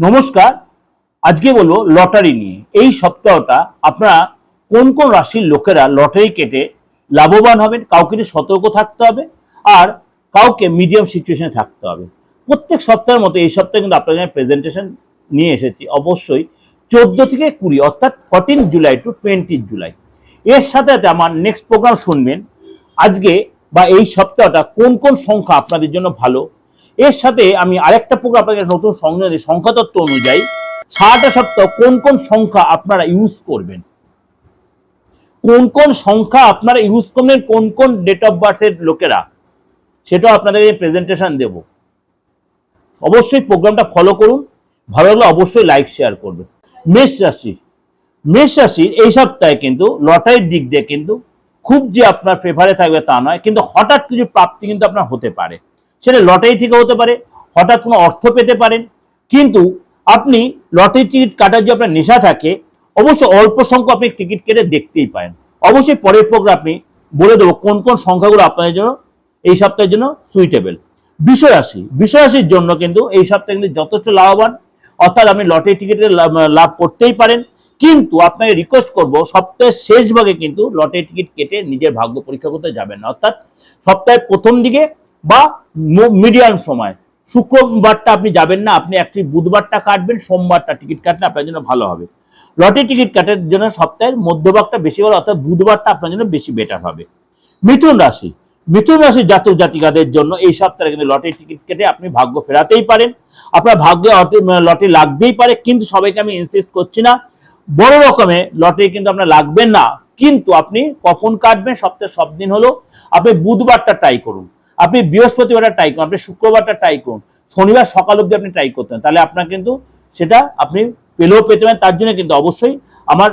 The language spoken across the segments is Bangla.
নমস্কার, আজকে বলব লটারি নিয়ে। এই সপ্তাহটা আপনারা কোন কোন রাশির লোকেরা লটারি কেটে লাভবান হবেন, কাউকে সতর্ক থাকতে হবে আর কাউকে মিডিয়াম সিচুয়েশনে থাকতে হবে। প্রত্যেক সপ্তাহের মতো এই সপ্তাহে কিন্তু আপনাদের প্রেজেন্টেশন নিয়ে এসেছি। অবশ্যই চোদ্দ থেকে কুড়ি, অর্থাৎ fourteen July to twenty July এর সাথে সাথে আমার নেক্সট প্রোগ্রাম শুনবেন। আজকে বা এই সপ্তাহটা কোন কোন সংখ্যা আপনাদের জন্য ভালো এর সাথে আমি আরেকটা প্রোগ্রাম আপনাদের নতুন সংযোগ সংখ্যাতত্ত্ব অনুযায়ী সারাটা সপ্তাহ কোন কোন সংখ্যা আপনারা ইউজ করবেন? কোন কোন সংখ্যা আপনারা ইউজ করবেন, কোন কোন ডেট অফ বার্থের লোকেরা? সেটাও আপনাদের প্রেজেন্টেশন দেব। অবশ্যই প্রোগ্রামটা ফলো করুন, ভালো লাগলে অবশ্যই লাইক শেয়ার করবেন। মেষ রাশি। মেষ রাশির এই সপ্তাহে কিন্তু লটারির দিক দিয়ে কিন্তু খুব যে আপনার ফেভারে থাকবে তা নয়, কিন্তু হঠাৎ কিছু প্রাপ্তি কিন্তু আপনার হতে পারে। সেটা লটারি থেকে হতে পারে, হঠাৎ কোনো অর্থ পেতে পারেন। কিন্তু আপনি লটারি টিকিট কাটার যে আপনার নেশা থাকে অবশ্যই অল্প সংখ্যক আপনি টিকিট কেটে দেখতেই পারেন। অবশ্যই পরের প্রোগ্রাম আপনি বলে দেবো কোন কোন সংখ্যাগুলো আপনাদের জন্য এই সপ্তাহের জন্য সুইটেবল বিষয় রাশি বিষয় রাশির জন্য কিন্তু এই সপ্তাহে কিন্তু যথেষ্ট লাভবান। অর্থাৎ আপনি লটারি টিকিটের লাভ লাভ করতেই পারেন। কিন্তু আপনাকে রিকোয়েস্ট করব, সপ্তাহের শেষ ভাগে কিন্তু লটারি টিকিট কেটে নিজের ভাগ্য পরীক্ষা করতে যাবেন না। অর্থাৎ সপ্তাহের প্রথম দিকে বা মিডিয়াম সময়। শুক্রবারটা আপনি যাবেন না, আপনি একটি বুধবারটা কাটবেন, সোমবারটা টিকিট কাটলে আপনার জন্য ভালো হবে। লটারি টিকিট কাটার জন্য সপ্তাহের মধ্যভাগটা বেশি ভালো অর্থাৎ বুধবারটা আপনার জন্য বেশি বেটার হবে। মিথুন রাশি। মিথুন রাশির জাতক জাতিকাদের জন্য এই সপ্তাহে কিন্তু লটারি টিকিট কেটে আপনি ভাগ্য ফেরাতেই পারেন। আপনার ভাগ্যে লটারি লাগবেই পারে, কিন্তু সবাইকে আমি ইনসিস্ট করছি না। বড় রকমে লটারি কিন্তু আপনার লাগবে না, কিন্তু আপনি কখন কাটবেন সপ্তাহে সব দিন হলো, আপনি বুধবারটা ট্রাই করুন। আপনি বৃহস্পতিবারটা ট্রাই করুন আপনি শুক্রবারটা ট্রাই করুন শনিবার সকাল অবধি আপনি ট্রাই করতেন, তাহলে আপনার কিন্তু সেটা আপনি পেলেও পেতে পারেন, তার জন্য কিন্তু অবশ্যই আমার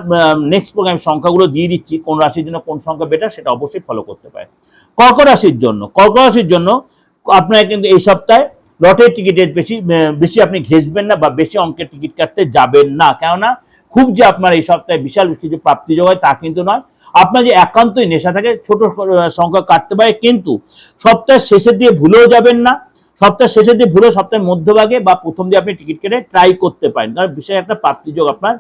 নেক্সট প্রোগ্রাম সংখ্যাগুলো দিয়ে দিচ্ছি, কোন রাশির জন্য কোন সংখ্যা বেটার সেটা অবশ্যই ফলো করতে পারেন। কর্ক রাশির জন্য, কর্ক রাশির জন্য আপনার কিন্তু এই সপ্তাহে লটের টিকিটের বেশি বেশি আপনি ঘেসবেন না বা বেশি অঙ্কের টিকিট কাটতে যাবেন না, কেননা খুব যে আপনার এই সপ্তাহে বিশাল বৃষ্টি যে প্রাপ্তি যোগায় তা কিন্তু নয়। আপনার যে একান্তই নেশা থাকে, ছোট সংখ্যা কাটতে পারে, কিন্তু সপ্তাহের শেষের দিয়ে ভুলেও যাবেন না। সপ্তাহের শেষের দিয়ে ভুলেও সপ্তাহের মধ্যভাগে বা প্রথম দিয়ে আপনি টিকিট কেটে ট্রাই করতে পারেন। কারণ বিশেষ একটা প্রাপ্তি যোগ আপনার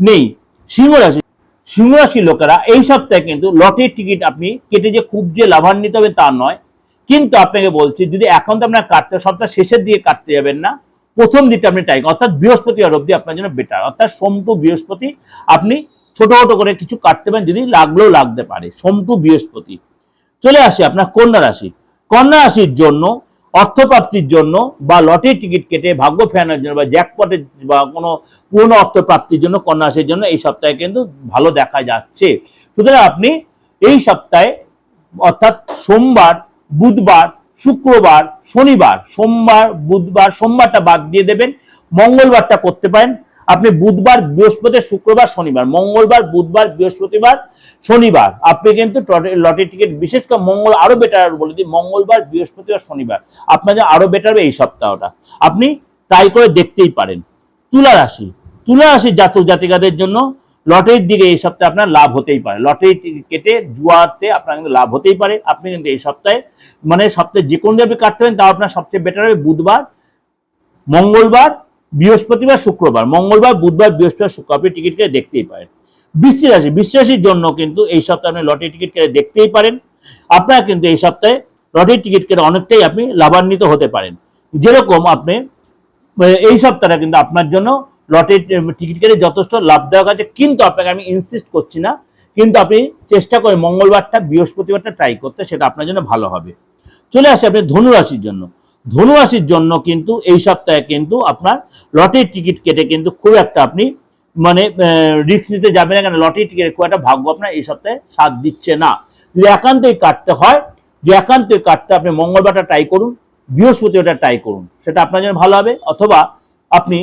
নেই। সিংহ রাশি, সিংহ রাশির লোকেরা এই সপ্তাহে কিন্তু লটের টিকিট আপনি কেটে যে খুব যে লাভান্বিত হবে তা নয়। কিন্তু আপনাকে বলছি, যদি একান্ত আপনার কাটতে সপ্তাহ শেষের দিকে কাটতে যাবেন না, প্রথম দিকটা আপনি টাইম অর্থাৎ বৃহস্পতিবার অবধি আপনার জন্য বেটার অর্থাৎ সোম টু বৃহস্পতি আপনি ছোট ছোট করে কিছু কাটতে পারেন যদি লাগলেও লাগতে পারে। সোম টু বৃহস্পতি। চলে আসি আপনার কন্যা রাশি। কন্যা রাশির জন্য, অর্থপ্রাপ্তির জন্য বা লটারি টিকিট কেটে ভাগ্য ফেরানোর জন্য বা জ্যাকপটের বা কোনো পূর্ণ অর্থ প্রাপ্তির জন্য কন্যা রাশির জন্য এই সপ্তাহে কিন্তু ভালো দেখা যাচ্ছে। সুতরাং আপনি এই সপ্তাহে অর্থাৎ সোমবার, বুধবার, শুক্রবার, শনিবার, সোমবার, বুধবার, সোমবারটা বাদ দিয়ে দেবেন। মঙ্গলবারটা করতে পারেন। আপনি বুধবার, বৃহস্পতি, শুক্রবার, শনিবার, মঙ্গলবার, বুধবার, বৃহস্পতিবার, শনিবার। আপনি কিন্তু লটারি টিকিট বিশেষ করে মঙ্গল আরও বেটার বলে দিই, মঙ্গলবার বৃহস্পতিবার শনিবার। আপনাদের আরও বেটার এই সপ্তাহটা। আপনি ট্রাই করে দেখতেই পারেন। তুলা রাশি। তুলা রাশির জাতক জাতিকাদের জন্য লটারির দিকে এই সপ্তাহে আপনার লাভ হতেই পারে। লটারি কেটে জুয়াতে আপনার কিন্তু লাভ হতেই পারে। আপনি কিন্তু এই সপ্তাহে মানে সপ্তাহে যে কোনো আপনি কাটতে পারেন, তাও আপনার সবচেয়ে বেটার হবে বুধবার, মঙ্গলবার বৃহস্পতিবার, শুক্রবার, মঙ্গলবার, বুধবার, বৃহস্পতিবার শুক্র আপনি টিকিট কেটে দেখতেই পারেন। বৃষ্টি রাশি, বৃষ্টি রাশির জন্য কিন্তু এই সপ্তাহে আপনি লটারি টিকিট কেটে দেখতেই পারেন। আপনারা কিন্তু এই সপ্তাহে লটারি টিকিট কেটে অনেকটাই আপনি লাভান্বিত হতে পারেন। যেরকম আপনি এই সপ্তাহটা কিন্তু আপনার জন্য লটারি টিকিট কেটে যথেষ্ট লাভদায়ক আছে। কিন্তু আপনাকে আমি ইনসিস্ট করছি না, কিন্তু আপনি চেষ্টা করে মঙ্গলবারটা, বৃহস্পতিবারটা ট্রাই করতে, সেটা আপনার জন্য ভালো হবে। চলে আসে আপনি ধনু রাশির জন্য। ধনু রাশির জন্য কিন্তু এই সপ্তাহে কিন্তু আপনার লটারি টিকিট কেটে কিন্তু খুব একটা আপনি মানে রিস্ক নিতে যাবেন না, কেন লটারি টিকিটের খুব একটা ভাগ্য আপনার এই সপ্তাহে সাথ দিচ্ছে না। যদি একান্তই কাটতে হয় যে একান্তই কাটতে আপনি মঙ্গলবারটা ট্রাই করুন, বৃহস্পতিবারটা ট্রাই করুন, সেটা আপনার জন্য ভালো হবে, অথবা আপনি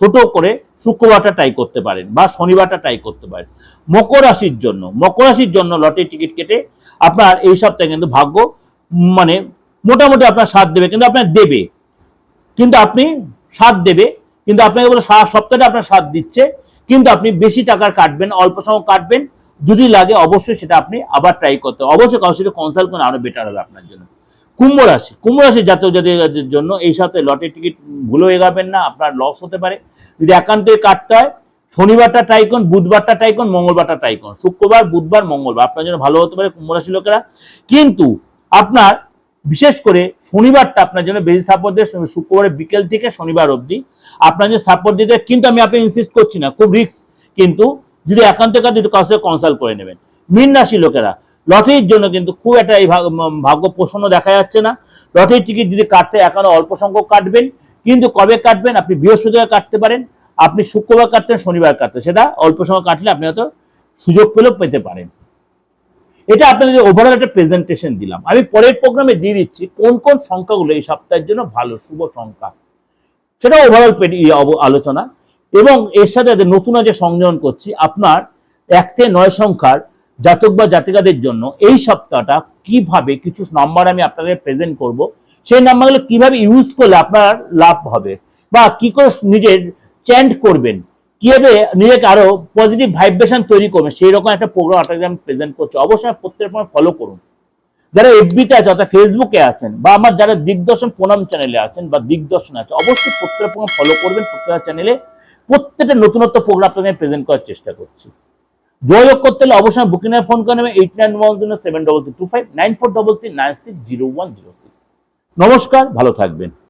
ছোট করে শুক্রবারটা ট্রাই করতে পারেন বা শনিবারটা ট্রাই করতে পারেন। মকর রাশির জন্য, মকর রাশির জন্য লটারি টিকিট কেটে আপনার এই সপ্তাহে কিন্তু ভাগ্য মানে মোটামুটি আপনার সাথ দেবে, কিন্তু আপনার দেবে। কিন্তু আপনি সাথ দেবে, কিন্তু আপনাকে বলে সারা সপ্তাহটা আপনার সাথ দিচ্ছে, কিন্তু আপনি বেশি টাকার কাটবেন, অল্প সময় কাটবেন, যদি লাগে অবশ্যই সেটা আপনি আবার ট্রাই করতে। অবশ্যই কারোর সাথে কনসাল্ট করুন আরও বেটার হবে আপনার জন্য। কুম্ভ রাশি কুম্ভ রাশি জাতক জাতিকাদের জন্য এই সপ্তাহে লটারি টিকিট ভুলে হয়ে যাবেন না, আপনার লস হতে পারে। যদি একান্তই কাটতে হয়, শনিবারটা ট্রাই করুন, বুধবারটা ট্রাইকন মঙ্গলবারটা ট্রাইকন শুক্রবার, বুধবার, মঙ্গলবার, আপনার জন্য ভালো হতে পারে কুম্ভ রাশি লোকেরা। কিন্তু আপনার বিশেষ করে শনিবারটা আপনার জন্য বেশি সাপোর্ট দিয়ে শুক্রবারের বিকেল থেকে শনিবার অবধি। আপনার যে সাপোর্ট দিতে কিন্তু আমি আপনি ইনসিস্ট করছি না, খুব রিস্ক কিন্তু যদি একান্ত একটু কাছে কনসাল্ট করে নেবেন। মীন রাশি লোকেরা, লটারির জন্য কিন্তু খুব একটা এই ভাগ- ভাগ্য প্রসন্ন দেখা যাচ্ছে না। লটারির টিকিট যদি কাটতে এখনও অল্প সংখ্যক কাটবেন, কিন্তু কবে কাটবেন? আপনি বৃহস্পতিবার কাটতে পারেন, আপনি শুক্রবার কাটতেন, শনিবার কাটতেন। সেটা অল্প সময় কাটলে আপনি হয়তো সুযোগ পেলেও পেতে পারেন। এটা আপনাদের ওভারঅল একটা প্রেজেন্টেশন দিলাম। আমি পরের প্রোগ্রামে দিয়ে দিচ্ছি কোন কোন সংখ্যাগুলো এই সপ্তাহের জন্য ভালো, শুভ সংখ্যা। সেটা ওভারঅল আলোচনা। এবং এর সাথে নতুন যে সংযোজন করছি, আপনার এক থেকে নয় সংখ্যার জাতক বা জাতিকাদের জন্য এই সপ্তাহটা কীভাবে কিছু নাম্বার আমি আপনাদের প্রেজেন্ট করব, সেই নাম্বারগুলো কীভাবে ইউজ করলে আপনার লাভ হবে বা কি করে নিজের চ্যান্ট করবেন কীভাবে নিজেকে আরও পজিটিভ ভাইব্রেশন তৈরি করবেন সেই রকম একটা প্রোগ্রাম আপনাকে প্রেজেন্ট করছি। অবশ্যই প্রত্যেক ফলো করুন। যারা এফবিতে আছে, অর্থাৎ ফেসবুকে আছেন, বা আমার যারা দিগদর্শন প্রণাম চ্যানেলে আছেন, বা দিগদর্শন আছে, অবশ্যই প্রত্যেক প্রোগ্রাম ফলো করবেন প্রত্যেকটা চ্যানেলে প্রত্যেকটা নতুনত্ব প্রোগ্রাম আপনাকে প্রেজেন্ট করার চেষ্টা করছি। যোগাযোগ করতে হলে অবশ্যই বুকিং এর ফোন করে নেবেন eight nine one zero seven double three two five nine four double three nine six zero one zero six নমস্কার, ভালো থাকবেন।